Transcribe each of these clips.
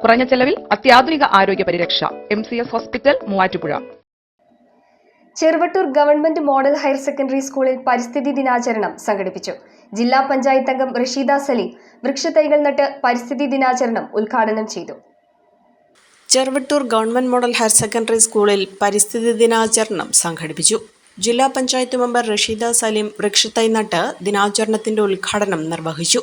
കുറഞ്ഞ ചെലവിൽ അത്യാധുനിക ആരോഗ്യ പരിരക്ഷ. M C S hospital Muvattupuzha. Cheruvattoor government model higher secondary സ്കൂളിൽ പരിസ്ഥിതി ദിനാചരണം സംഘടിപ്പിച്ചു. ജില്ലാ പഞ്ചായത്ത് അംഗം റഷീദ സലീം വൃക്ഷത്തൈകൾ നട്ട് പരിസ്ഥിതി ദിനാചരണം ഉദ്ഘാടനം ചെയ്തു. Cheruvattoor government model higher secondary സ്കൂളിൽ പരിസ്ഥിതി ദിനാചരണം സംഘടിപ്പിച്ചു. ജില്ലാ പഞ്ചായത്ത് മെമ്പർ റഷീദ സലീം വൃക്ഷത്തൈ നട്ട് ദിനാചരണത്തിന്റെ ഉദ്ഘാടനം നിർവഹിച്ചു.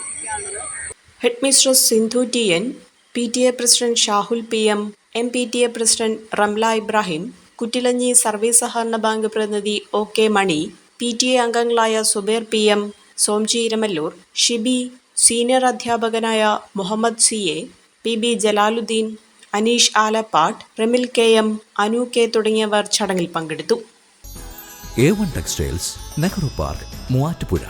Head mistress Sindhu T N P T A president Shahul P M M P T A president Ramla Ibrahim Kuttilanji service സഹകരണ ബാങ്ക് പ്രതിനിധി O K Mani P T A അംഗങ്ങളായ Zubair P M Somji Iramalloor Shibi senior അധ്യാപകനായ Muhammad C A P B Jalaluddin Aneesh Alappatt Remil K M Anu K തുടങ്ങിയവർ ചടങ്ങിൽ പങ്കെടുത്തു. A one textiles Nehru park Muvattupuzha.